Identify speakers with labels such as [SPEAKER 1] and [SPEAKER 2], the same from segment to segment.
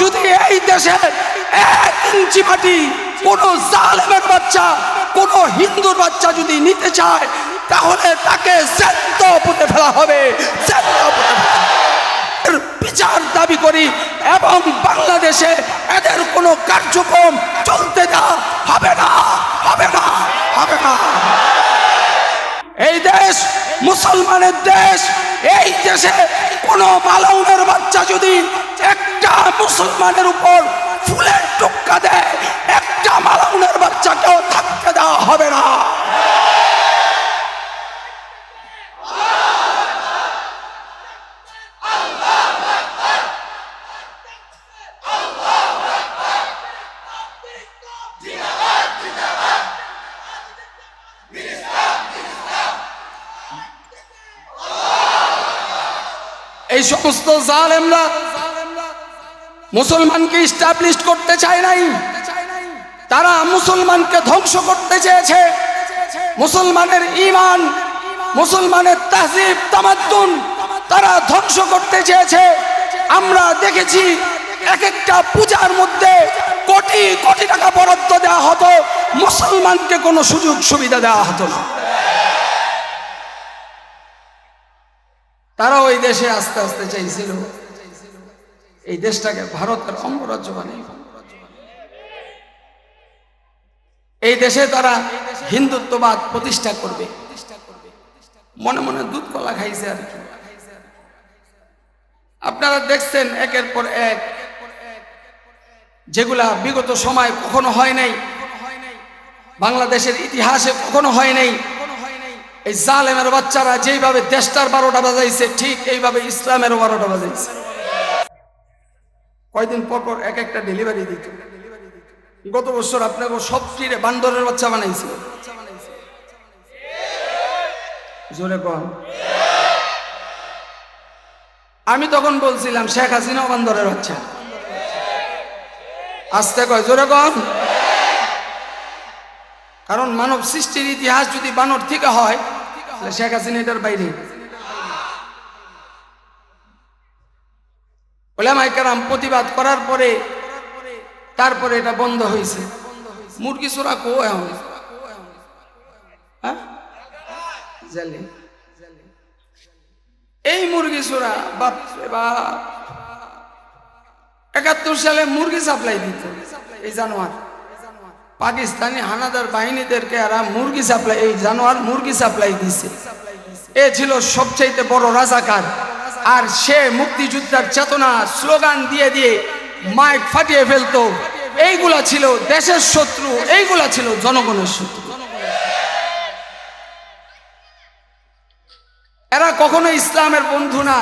[SPEAKER 1] যদি এই দেশে এক ইঞ্চি মাটি কোন জালেমের বাচ্চা, কোন হিন্দুর বাচ্চা যদি নিতে চায়, তাহলে তাকে জ্যান্ত পুঁতে ফেলা হবে। বিচার দাবি করি, এবং বাংলাদেশে এদের কোনো কার্যক্রম চলতে দেওয়া হবে না হবে না হবে না। এই দেশ মুসলমানের দেশ, এই দেশে কোন মালাউনের বাচ্চা যদি একটা মুসলমানের উপর ফুলের টুক্কা দেয়, একটা মালাউনের বাচ্চাকেও থাকতে দেওয়া হবে না। এই সমস্ত জালেমরা মুসলমানকে ইস্টাবলিশ করতে চায় নাই। তারা মুসলমানকে ধ্বংস করতে চেয়েছে। মুসলমানের ইমান মুসলমানের তাহজিব, তামাদ্দুন তারা ধ্বংস করতে চেয়েছে। আমরা দেখেছি এক একটা পূজার মধ্যে কোটি কোটি টাকা বরাদ্দ দেওয়া হতো। মুসলমানকে কোনো সুযোগ সুবিধা দেওয়া হতো না। তারা ওই দেশে আস্তে আস্তে চাইছিল। এই দেশটাকে ভারতের অঙ্গরাজ্য বানিয়ে এই দেশে তারা হিন্দুত্ববাদ প্রতিষ্ঠা করবে। মনে মনে দুধ কলা খাইছে আর কি। আপনারা দেখছেন একের পর এক, যেগুলা বিগত সময় কখনো হয় নাই, বাংলাদেশের ইতিহাসে কখনো হয় নাই। এই জালেমের বাচ্চারা যেইভাবে দেশটার বারোটা বাজাইছে, ঠিক এইভাবে ইসলামের বারোটা বাজাইছে। কয়দিন পর পর এক একটা ডেলিভারি দিত। গত বছর আপনাকে সব ফিরে বান্দরের বাচ্চা বানাইছে। জোরে কন। আমি তখন বলছিলাম, শেখ হাসিনাও বান্দরের বাচ্চা। আসতে কয়, জোরে কন। কারণ মানব সৃষ্টির ইতিহাস যদি বানর থেকে হয় শেখ এটার বাইরে। প্রতিবাদ করার পরে, তারপরে এটা বন্ধ হয়েছে। মুরগি চোরা কো এখন? হ্যাঁ? এই মুরগি চোরা বাপ। একাত্তর সালে মুরগি সাপ্লাই দিত, এই জানোয়ার। পাকিস্তানি হানাদার বাহিনীদেরকে এরা মুরগি সাপ্লাই এই জানোয়ার মুরগি সাপ্লাই দিছে। এ ছিল সবচাইতে বড় রাজাকার। আর সে মুক্তিযুদ্ধের চেতনা, স্লোগান দিয়ে দিয়ে মাইক ফাটিয়ে ফেলতো। এইগুলা ছিল দেশের শত্রু, এইগুলা ছিল জনগণের শত্রু। এরা কখনো ইসলামের বন্ধু না।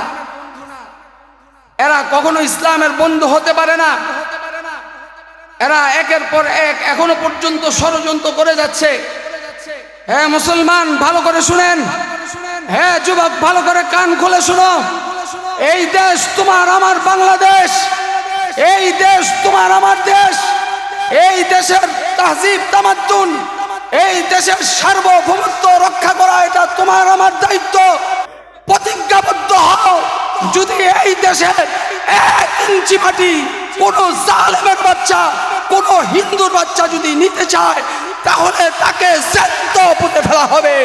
[SPEAKER 1] এরা কখনো ইসলামের বন্ধু হতে পারে না। এরা একের পর এক এখনও পর্যন্ত ষড়যন্ত্র করে যাচ্ছে। হ্যাঁ মুসলমান, ভালো করে শুনেন। হ্যাঁ যুবক, ভালো করে কান খুলে শুনো। এই দেশ তোমার আমার বাংলাদেশ। এই দেশ তোমার আমার দেশ। এই দেশের তাহজিব, তামাত্তুন। এই দেশের সার্বভৌমত্ব রক্ষা করা, এটা তোমার আমার দায়িত্ব। প্রতিজ্ঞাবদ্ধ হও। যদি এই দেশে এক ইঞ্চি মাটি কোন জালেমের বাচ্চা, কোনো হিন্দুর বাচ্চা যদি নিতে চায়, তাহলে তাকে জ্যান্ত পুঁতে ফেলা হবে।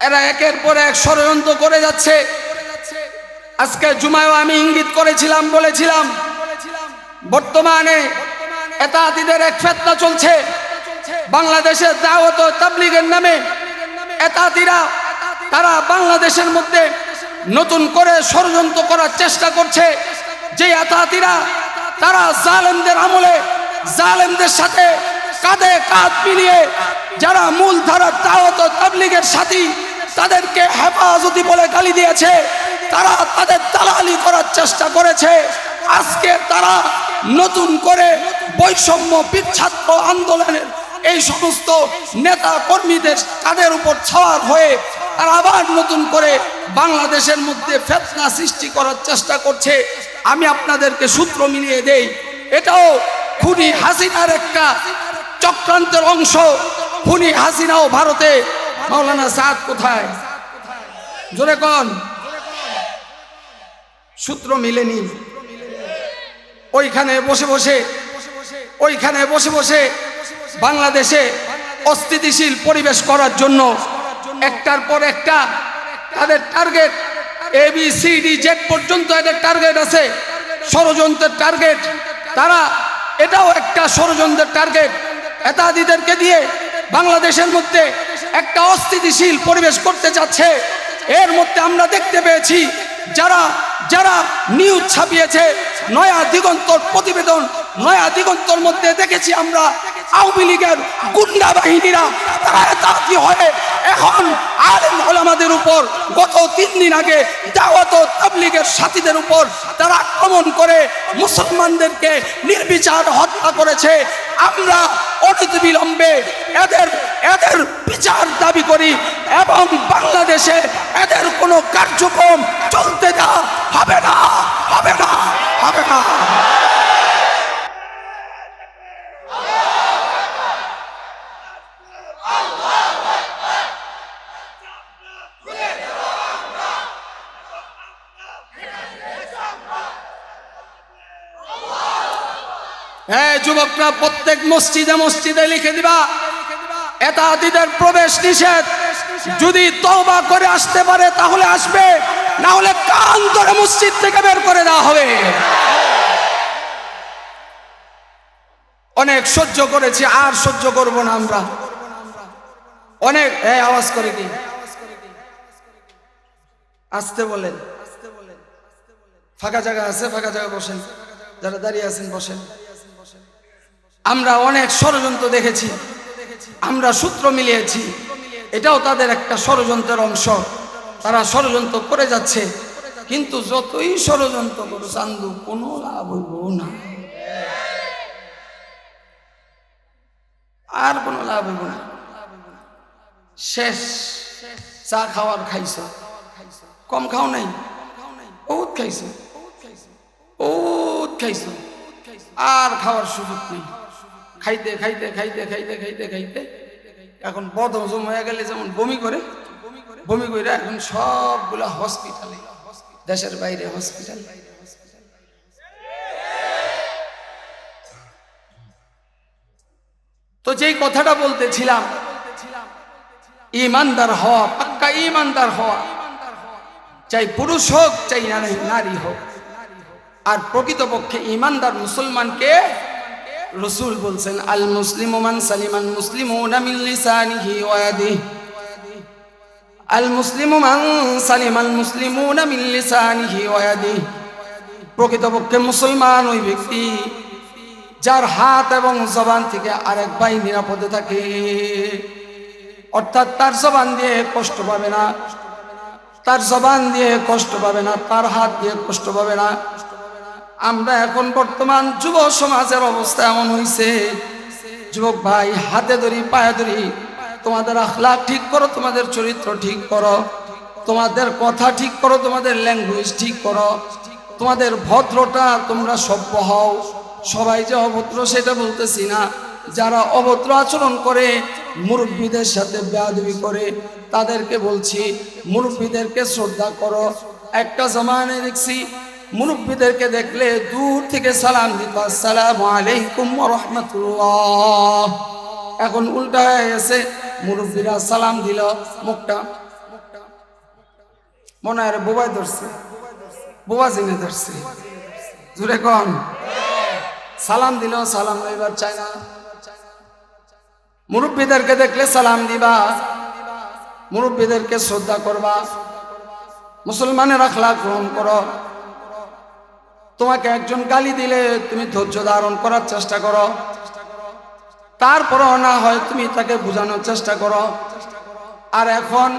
[SPEAKER 1] এরা একের পর এক ষড়যন্ত্র করে যাচ্ছে আজকে জুমায়ও আমি ইঙ্গিত করেছিলাম, বলেছিলাম। বর্তমানে এতাতিদের এক ফেতনা চলছে। বাংলাদেশে দাওয়াত তাবলিগের নামে এতাতিরা, তারা বাংলাদেশের মধ্যে নতুন করে ষড়যন্ত্র করার চেষ্টা করছে। যে এতাতিরা, তারা জালেমদের আমলে, জালেমদের সাথে কাঁধে কাঁধ মিলিয়ে যারা মূল ধারার দাওয়াত তাবলিগের সাথী, তাদেরকে হেফাজতি বলে গালি দিয়েছে। তারা তাদের দালালি করার চেষ্টা করেছে। আজকে তারা নতুন করে বৈষম্য বিচ্ছাত্র আন্দোলনের এই সমস্ত নেতা কর্মীদের তাদের উপর ছাওয়ার হয়ে তারা আবার নতুন করে বাংলাদেশের মধ্যে ফেতনা সৃষ্টি করার চেষ্টা করছে। আমি আপনাদেরকে সূত্র মিলিয়ে দেই, এটাও খুনি হাসিনার একটা চক্রান্তের অংশ। খুনি হাসিনাও ভারতে। মাওলানা সাদ কোথায়? জোরে কন। সূত্র মিলেনি। ওইখানে বসে বসে, ওইখানে বসে বসে বাংলাদেশে অস্থিতিশীল পরিবেশ করার জন্য একটার পর একটা তাদের target A B C D Z পর্যন্ত এদের টার্গেট আছে। ষড়যন্ত্রের টার্গেট তারা এটাও একটা ষড়যন্ত্রের টার্গেট এতাদিদেরকে দিয়ে বাংলাদেশের মধ্যে একটা অস্থিতিশীল পরিবেশ করতে চাচ্ছে। এর মধ্যে আমরা দেখতে পেয়েছি যারা যারা নিউজ ছাপিয়েছে, নয়া দিগন্তর প্রতিবেদন, নয়া দিগন্তর মধ্যে দেখেছি আমরা আওয়ামী লীগের গুন্ডা বাহিনীরা, তারা কি হয়ে এখন আলেম ওলামাদের উপর গত তিন দিন আগে দাওয়াত তাবলিগের সাথীদের উপর তারা আক্রমণ করে মুসলমানদেরকে নির্বিচার হত্যা করেছে। আমরা অনিত বিলম্বে এদের এদের বিচার দাবি করি এবং বাংলাদেশে এদের কোনো কার্যক্রম চলতে দেওয়া হবে না হবে না হবে না হ্যাঁ যুবকরা প্রত্যেক মসজিদে মসজিদে লিখে দিবা, এতাদিদের প্রবেশ নিষেধ। যদি তওবা করে আসতে পারে তাহলে আসবে, না হলে কান ধরে মসজিদ থেকে বের করে দেওয়া হবে। অনেক সহ্য করেছি, আর সহ্য করব না আমরা। অনেক এই আওয়াজ করে কি? আসতে বলেন। ফাঁকা জায়গা আছে, ফাঁকা জায়গা বসেন। যারা দাঁড়িয়ে আছেন, বসেন। আমরা অনেক ষড়যন্ত্র দেখেছি, আমরা সূত্র মিলিয়েছি, এটাও তাদের একটা ষড়যন্ত্রের অংশ। তারা ষড়যন্ত্র করে যাচ্ছে, কিন্তু যতই ষড়যন্ত্র করো, চান্দু, কোনো লাভ হইব না। আর কোনো লাভ হইব না। শেষ, চা খাওয়ার খাইছ, কম খাও নাই, বহুত খাইছ বহুত খাইছ আর খাওয়ার সুযোগ নেই। খাইতে খাইতে খাইতে খাইতে খাইতে খাইতে এখন বদ হজম হয়ে গেলে যেমন বমি করে বমি করে এখন সবগুলা হসপিটালে দেশের বাইরে হসপিটাল তো যেই কথাটা বলতেছিলাম, ইমানদার হওয়া, পাক্কা ইমানদার হওয়া, চাই পুরুষ হোক, চাই নারী হোক। আর প্রকৃতপক্ষে ইমানদার মুসলমানকে রসুল বলছেন, আল মুসলিম মান সালিমান মুসলিম লিসানিহি ওয়া ইয়াদিহি। আল মুসলিম মান সালিমান মুসলিমুনা মিন লিসানিহি ওয়া ইয়াদিহি। প্রকৃতপক্ষে মুসলমান ওই ব্যক্তি যার হাত এবং জবান থেকে আরেক ভাই নিরাপদে থাকে। অর্থাৎ তার জবান দিয়ে কষ্ট পাবে না, তার জবান দিয়ে কষ্ট পাবে না, তার হাত দিয়ে কষ্ট পাবে না। আমরা এখন বর্তমান যুব সমাজের অবস্থা এমন হয়েছে যুবক ভাই, হাতে ধরি, পায়ে ধরি, তোমাদের আখলা ঠিক করো, তোমাদের চরিত্র ঠিক করো। তোমাদের কথা ঠিক করো, তোমাদের ল্যাঙ্গুয়েজ ঠিক করো। তোমাদের ভদ্রটা তোমরা সভ্য হও। সবাই যে অভদ্র সেটা বলতেছি না। যারা অভদ্র আচরণ করে, মুরব্বীদের সাথে বেয়াদবি করে, তাদেরকে বলছি, মুরব্বীদেরকে শ্রদ্ধা করো। একটা জমানে দেখছি মুরব্বীদেরকে দেখলে দূর থেকে সালাম দিত, আসসালামু আলাইকুম রহমতুল্লাহ। এখন উল্টা হয়ে গেছে, মুরব্বীরা সালাম দিল, মুখটা মনে হয় বোবাই ধরছে, বোবা জিনে ধরছে। জুড়ে কন। সালাম দিল, সালাম লইবার চায় না। মুরব্বীদেরকে দেখলে সালাম দিবা, মুরব্বীদেরকে শ্রদ্ধা করবা। মুসলমানের আখলা গ্রহণ করো। তোমাকে একজন গালি দিলে তুমি ধৈর্য ধারণ করার চেষ্টা করো। তারপরও না হয় তুমি তাকে বোঝানোর চেষ্টা করো। আর এখন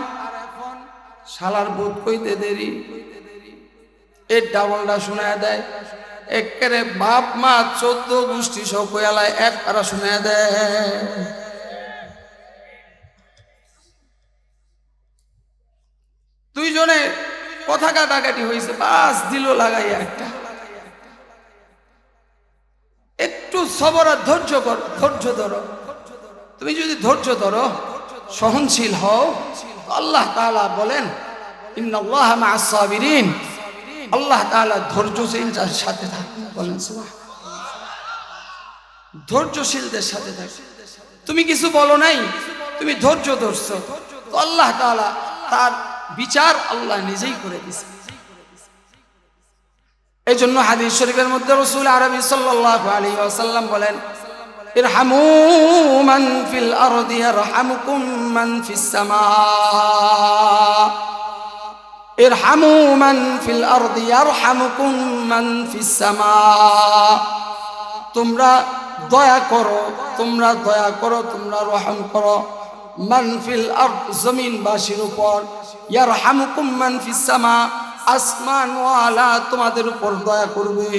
[SPEAKER 1] শালার বোধ কইতে দেরি। এর ডাবলটা শুনে দেয়। একেরে বাপ, মা, চোদ্দ গোষ্ঠী সব কয়ালায় এক তারা শুনে দেয়। দুইজনে কথা কাটাকাটি হয়েছে বাস দিল লাগাইয়া একটা। একটু সবর আর ধৈর্য কর, ধৈর্য ধরো। তুমি যদি ধৈর্য ধরো, সহনশীল হও আল্লাহ তাআলা বলেন আল্লাহ তাআলা ধৈর্যশীলদের সাথে থাকে বলেন ধৈর্যশীলদের সাথে থাকে। তুমি কিছু বলো নাই, তুমি ধৈর্য ধরছো। তো আল্লাহ তাআলা তার বিচার আল্লাহ নিজেই করে দিছে এই জন্য হাদিস শরীফের মধ্যে রসুল আরবি সাল্লাল্লাহু আলাইহি ওয়াসাল্লাম বলেন, ইরহামু মান ফিল আরদি ইয়ারহামুকুম মান ফিস সামা ইরহামু ফিল আরদি ইয়ারহামুকুম মান ফিস তোমরা দয়া করো, তোমরা দয়া করো, তোমরা রহম করো, মান ফিল আরদ, জমিনবাসীর উপর ইয়ারহামুকুম মান ফিস আসমান ওয়ালা তোমাদের উপর দয়া করবে।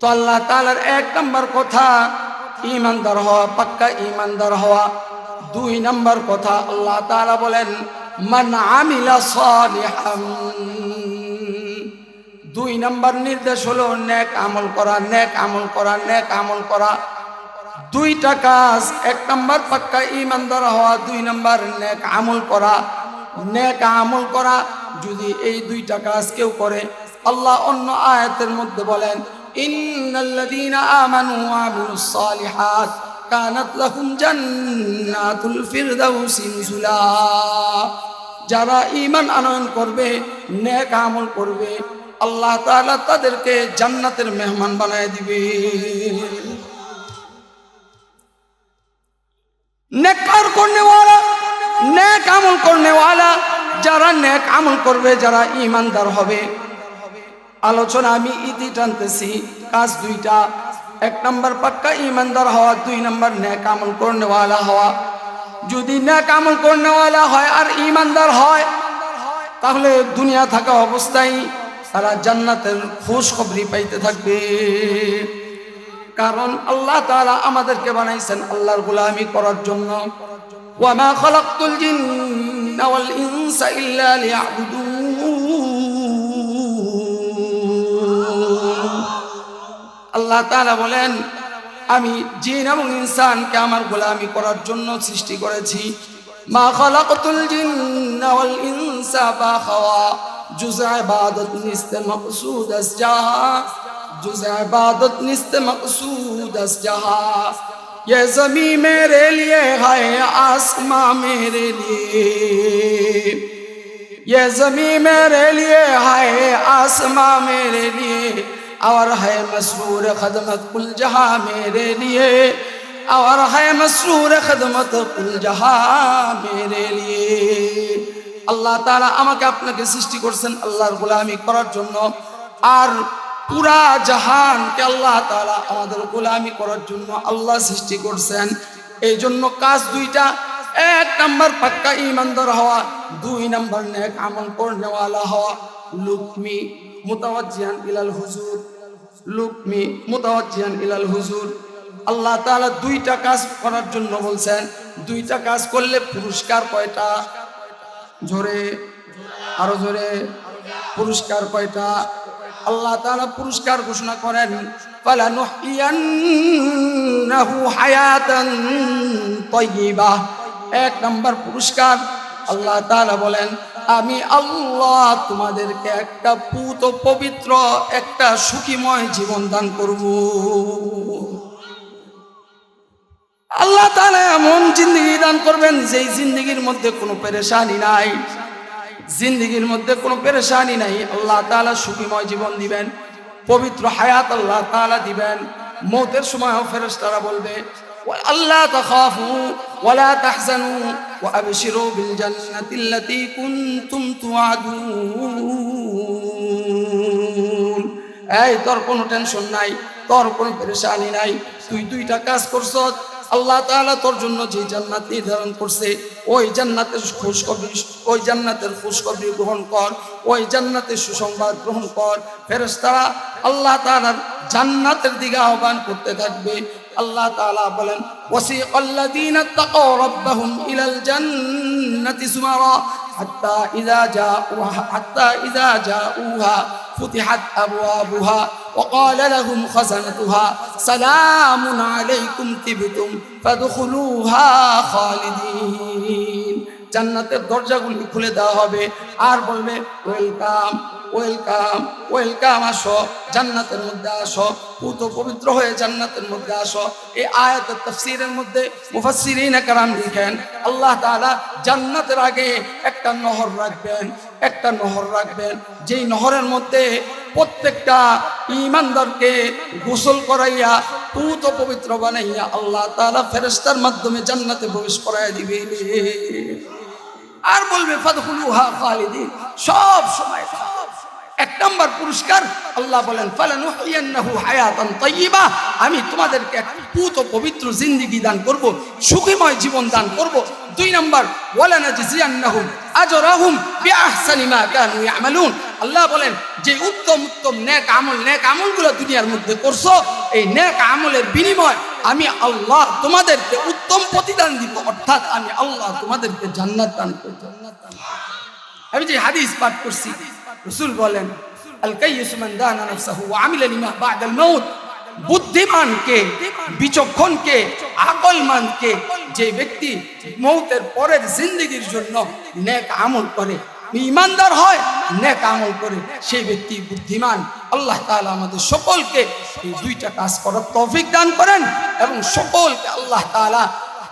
[SPEAKER 1] তো আল্লাহ তাআলার এক নম্বর কথা ইমানদার হওয়া, পাক্কা ইমানদার হওয়া। দুই নম্বর কথা, আল্লাহ তালা বলেন, মান আমিলা সালিহান। দুই নম্বর নির্দেশ হলো, নেক আমল করা, নেক আমল করা, নেক আমল করা। দুইটা কাজ, এক নম্বর পাক্কা ইমানদার হওয়া, দুই নম্বর নেক আমল করা। নেক আমল করা, যদি এই দুইটা কাজ কেউ করে, আল্লাহ অন্য আয়াতের মধ্যে বলেন সালিহাত লাহুম যারা ঈমান আনয়ন করবে, নেক আমল করবে, আল্লাহ তাদেরকে জান্নাতের মেহমান বানায় দিবে। নেকর করনে वाला নেক আমল করনেওয়ালা, যারা নেক আমল করবে, যারা ইমানদার হবে। আলোচনা আমি ইতি টানতেছি, কাজ দুইটা। এক নম্বর পাক্কা ইমানদার হওয়া, দুই নম্বর নেক আমল করনেওয়ালা হওয়া। যদি নেক আমল করনেওয়ালা হয় আর ইমানদার হয়, তাহলে দুনিয়া থাকা অবস্থায় তারা জান্নাতের খুশখবরি পাইতে থাকবে। কারণ আল্লাহ তারা আমাদেরকে বানাইছেন আল্লাহর গুলামি করার জন্য। وما خلقت الجن والإنس إلا ليعبدون আল্লাহ তাআলা বলেন আমি জিন এবং ইনসানকে আমার গোলামি করার জন্য সৃষ্টি করেছি মা খালাকতুল জিন্না ওয়াল ইনসা বাখাওয়া جزء عبادت نیست مقصود از جہاں جزء عبادت نیست مقصود از جہاں یہ زمین میرے لیے ہے آسمان میرے لیے۔ یہ زمین میرے لیے ہے آسمان میرے لیے۔ اور ہے مسرور خدمت کل جہاں میرے لیے۔ اور ہے مسرور خدمت کل جہاں میرے لیے۔ اللہ تعالیٰ تعاলা আমাকে کے সৃষ্টি کرسن اللہ غلامی کرار جنو اور পুরা জাহানকে আল্লাহ তাআলা আমাদের গোলামি করার জন্য আল্লাহ সৃষ্টি করছেন। এই জন্য কাজ দুইটা। এক নাম্বার পাক্কা ইমানদার হওয়া, দুই নাম্বার নেক আমল করনেওয়ালা হওয়া। লুকমি মুতাওয়াজ্জিহান ইলাল হুজুর, লুকমি মুতাওয়াজ্জিহান ইলাল হুজুর। আল্লাহ তাআলা দুইটা কাজ করার জন্য বলছেন। দুইটা কাজ করলে পুরস্কার কয়টা? জোরে, আরও জোরে। পুরস্কার কয়টা? আল্লাহ তারা পুরস্কার ঘোষণা করেন এক নম্বর পুরস্কার, আল্লাহ তাআলা বলেন, আমি আল্লাহ তোমাদেরকে একটা পুত পবিত্র, একটা সুখীময় জীবন দান করব। আল্লাহ তাআলা এমন জিন্দগি দান করবেন, যেই জিন্দগির মধ্যে কোনো পেরেশানি নাই। জিন্দগির মধ্যে কোনো পেরেশানি নাই। আল্লাহ তাআলা সুখীময় জীবন দিবেন, পবিত্র হায়াত আল্লাহ তাআলা দিবেন। মৌতের সময় ফেরেশতারা বলবে আল্লাহ তাখাফু ওয়ালা তাহজানু ওয়া আবশিরু বিল জান্নাতি আল্লাতী কুনতুম তুআদুন। এই তোর কোনো টেনশন নাই, তোর কোনো পেরেশানি নাই। তুই দুইটা কাজ করছস আল্লাহ তাআলা তোর জন্য যে জান্নাত নির্ধারণ করছে, ওই জান্নাতের খুশখবরি, ওই জান্নাতের খুশখবরি গ্রহণ কর, ওই জান্নাতের সুসংবাদ গ্রহণ কর। ফেরেশতারা আল্লাহ তাআলার জান্নাতের দিকে আহ্বান করতে থাকবে। আল্লাহ তাআলা বলেন ওয়াসিকাল্লাযীনা তাকাও রাব্বাহুম ইলাল জান্নাতি সুমারা হাত্তা ইযা জাউহা হাত্তা ইযা জাউহা فتحت أبوابها وقال لهم خزنتها سلام عليكم تبتم فادخلوها خالدين জান্নাতের দরজাগুলি খুলে দেওয়া হবে আর বলবে ওয়েলকাম ওয়েলকাম ওয়েলকাম আসো জান্নাতের মধ্যে আসো পুত পবিত্র হয়ে জান্নাতের মধ্যে আসো এই আয়াতের তফসিরের মধ্যে মুফাসসিরিন কারাম লিখেন আল্লাহ তাআলা জান্নাতের আগে একটা নহর রাখবেন একটা নহর রাখবেন। যেই নহরের মধ্যে প্রত্যেকটা ইমানদারকে গোসল করাইয়া পুত পবিত্র বানাইয়া আল্লাহ তাআলা ফেরেশতার মাধ্যমে জান্নাতে প্রবেশ করাইয়া দিবে আর বলবে, ফাদখুলুহা খালিদিন। সব সময় এক নম্বর পুরস্কার আল্লাহ বলেন হায়াতান তাইয়্যিবা আমি তোমাদেরকে এক পুত পবিত্র জিন্দেগি দান করব, সুখীময় জীবন দান করব। দুই নম্বর, ওয়ালানাজজিয়ান্নাহুম আজরাহুম বিআহসানি মা কানু ইয়ামালুন। আল্লাহ বলেন, যে উত্তম উত্তম নেক আমল, নেক আমলগুলো দুনিয়ার মধ্যে করছ, এই নেক আমলের বিনিময় আমি আল্লাহ তোমাদেরকে উত্তম প্রতিদান দিব। অর্থাৎ আমি আল্লাহ তোমাদেরকে জান্নাত দান করব। আমি যে হাদিস পাঠ করছি, রসুল বলেন, আল কাইয়িসু মান দানা নাফসাহু ওয়া আমিলা লিমা বা'দাল মাউত। বুদ্ধিমানকে, বিচক্ষণকে আকলমানকে যে ব্যক্তি মৌতের পরের জিন্দগির জন্য নেক আমল করে, ইমানদার হয়, নেক আমল করে সেই ব্যক্তি বুদ্ধিমান। আল্লাহ তাআলা আমাদের সকলকে এই দুইটা কাজ করার তৌফিক দান করেন এবং সকলকে আল্লাহ তাআলা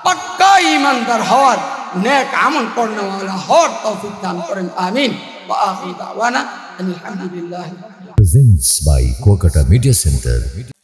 [SPEAKER 1] পাক্কা ইমানদার হওয়ার, নেক আমল করনেওয়ালা হওয়ার তৌফিক দান করেন। আমিন। ওয়া আখিরু দাওয়ানা আলহামদুলিল্লাহ
[SPEAKER 2] প্রেজেন্টস